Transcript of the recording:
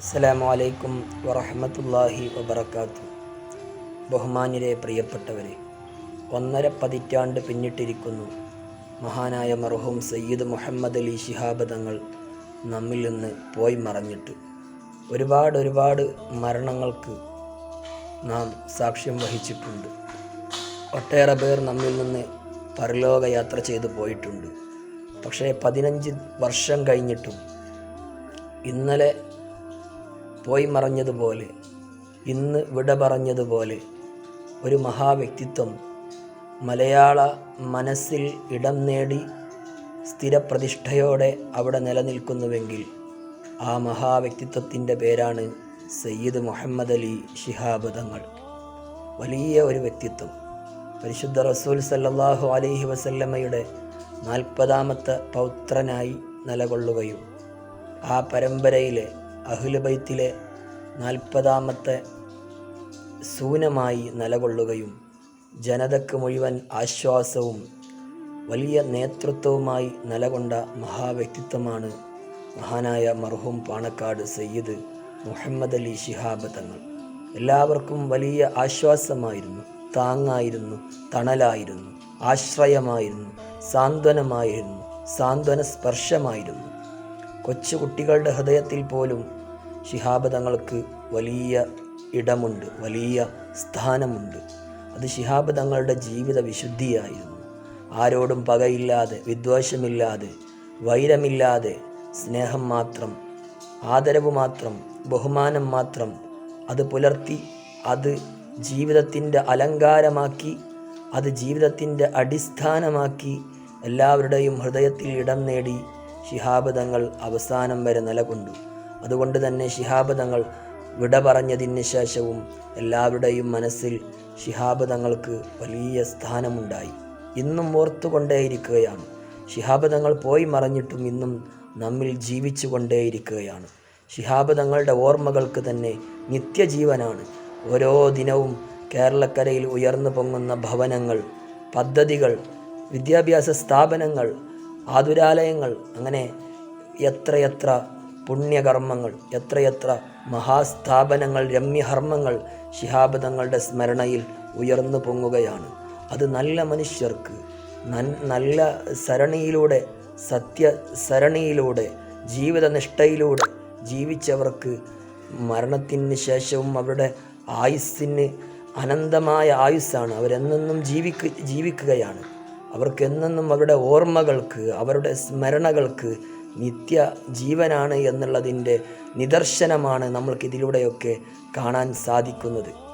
അസ്സലാമു അലൈക്കും വറഹമത്തല്ലാഹി വബർക്കാത്തു ബഹുമാനിലെ പ്രിയപ്പെട്ടവരെ ഒന്നര പതിറ്റാണ്ട് പിന്നിട്ടിരിക്കുന്നു മഹാനായ മർഹൂം സയ്യിദ് മുഹമ്മദ് അലി ശിഹാബ് തങ്ങൾ നമ്മിൽ നിന്ന് പോയി മറഞ്ഞിട്ട്. ഒരുപാട് ഒരുപാട് മരണങ്ങൾക്ക് നാം സാക്ഷ്യം വഹിച്ചിട്ടുണ്ട്. ഒട്ടേറെ പേർ നമ്മിൽ നിന്ന് പരലോക യാത്ര ചെയ്തു പോയിട്ടുണ്ട്. പക്ഷേ പതിനഞ്ച് വർഷം കഴിഞ്ഞിട്ടും ഇന്നലെ പോയി മറഞ്ഞതുപോലെ ഇന്ന് വിട പറഞ്ഞതുപോലെ ഒരു മഹാവ്യക്തിത്വം മലയാള മനസ്സിൽ ഇടം നേടി സ്ഥിരപ്രതിഷ്ഠയോടെ അവിടെ നിലനിൽക്കുന്നുവെങ്കിൽ ആ മഹാവ്യക്തിത്വത്തിന്റെ പേരാണ് സയ്യിദ് മുഹമ്മദ് അലി ശിഹാബ് തങ്ങൾ. വലിയ ഒരു വ്യക്തിത്വം. പരിശുദ്ധ റസൂൽ സല്ലാഹു അലൈഹി വസല്ലമ്മയുടെ നാൽപ്പതാമത്തെ പൗത്രനായി നിലകൊള്ളുകയും ആ പരമ്പരയിലെ അഹ്ലുബൈത്തിലെ നാൽപ്പതാമത്തെ സൂനമായി നിലകൊള്ളുകയും ജനതക്ക് മുഴുവൻ ആശ്വാസവും വലിയ നേതൃത്വവുമായി നിലകൊണ്ട മഹാവ്യക്തിത്വമാണ് മഹാനായ മർഹൂം പാണക്കാട് സയ്യിദ് മുഹമ്മദ് അലി ശിഹാബ് തങ്ങൾ. എല്ലാവർക്കും വലിയ ആശ്വാസമായിരുന്നു താങ്ങായിരുന്നു തണലായിരുന്നു ആശ്രയമായിരുന്നു സാന്ത്വനമായിരുന്നു സാന്ത്വന സ്പർശമായിരുന്നു കൊച്ചു കുട്ടികളുടെ ഹൃദയത്തിൽ പോലും ശിഹാബ് തങ്ങൾക്ക് വലിയ ഇടമുണ്ട് വലിയ സ്ഥാനമുണ്ട്. അത് ശിഹാബ് തങ്ങളുടെ ജീവിത വിശുദ്ധിയായിരുന്നു. ആരോടും പകയില്ലാതെ വിദ്വേഷമില്ലാതെ വൈരമില്ലാതെ സ്നേഹം മാത്രം ആദരവ് മാത്രം ബഹുമാനം മാത്രം അത് പുലർത്തി അത് ജീവിതത്തിന്റെ അലങ്കാരമാക്കി അത് ജീവിതത്തിന്റെ അടിസ്ഥാനമാക്കി എല്ലാവരുടെയും ഹൃദയത്തിൽ ഇടം നേടി ശിഹാബ് തങ്ങൾ അവസാനം വരെ നിലകൊണ്ടു. അതുകൊണ്ട് തന്നെ ശിഹാബ് തങ്ങൾ വിട പറഞ്ഞതിന് ശേഷവും എല്ലാവരുടെയും മനസ്സിൽ ശിഹാബ് തങ്ങൾക്ക് വലിയ സ്ഥാനമുണ്ടായി. ഇന്നും ഓർത്തുകൊണ്ടേയിരിക്കുകയാണ്. ശിഹാബ് തങ്ങൾ പോയി മറഞ്ഞിട്ടും ഇന്നും നമ്മിൽ ജീവിച്ചു കൊണ്ടേയിരിക്കുകയാണ് ശിഹാബ് തങ്ങളുടെ ഓർമ്മകൾക്ക് തന്നെ നിത്യജീവനാണ്. ഓരോ ദിനവും കേരളക്കരയിൽ ഉയർന്നു പൊങ്ങുന്ന ഭവനങ്ങൾ പദ്ധതികൾ വിദ്യാഭ്യാസ സ്ഥാപനങ്ങൾ ആതുരാലയങ്ങൾ അങ്ങനെ എത്രയെത്ര പുണ്യകർമ്മങ്ങൾ എത്രയെത്ര മഹാസ്ഥാപനങ്ങൾ രമ്യഹർമ്മങ്ങൾ ശിഹാബദങ്ങളുടെ സ്മരണയിൽ ഉയർന്നു പൊങ്ങുകയാണ്. അത് നല്ല മനുഷ്യർക്ക് നല്ല സരണിയിലൂടെ സത്യസരണിയിലൂടെ ജീവിതനിഷ്ഠയിലൂടെ ജീവിച്ചവർക്ക് മരണത്തിന് ശേഷവും അവരുടെ ആയുസ്സിന് അനന്തമായ ആയുസ്സാണ്. അവരെന്നെന്നും ജീവിക്ക് ജീവിക്കുകയാണ്. അവർക്ക് എന്നെന്നും അവരുടെ ഓർമ്മകൾക്ക് അവരുടെ സ്മരണകൾക്ക് നിത്യ ജീവനാണ് എന്നുള്ളതിന്റെ നിദർശനമാണ് നമ്മൾക്കിതിലൂടെയൊക്കെ കാണാൻ സാധിക്കുന്നത്.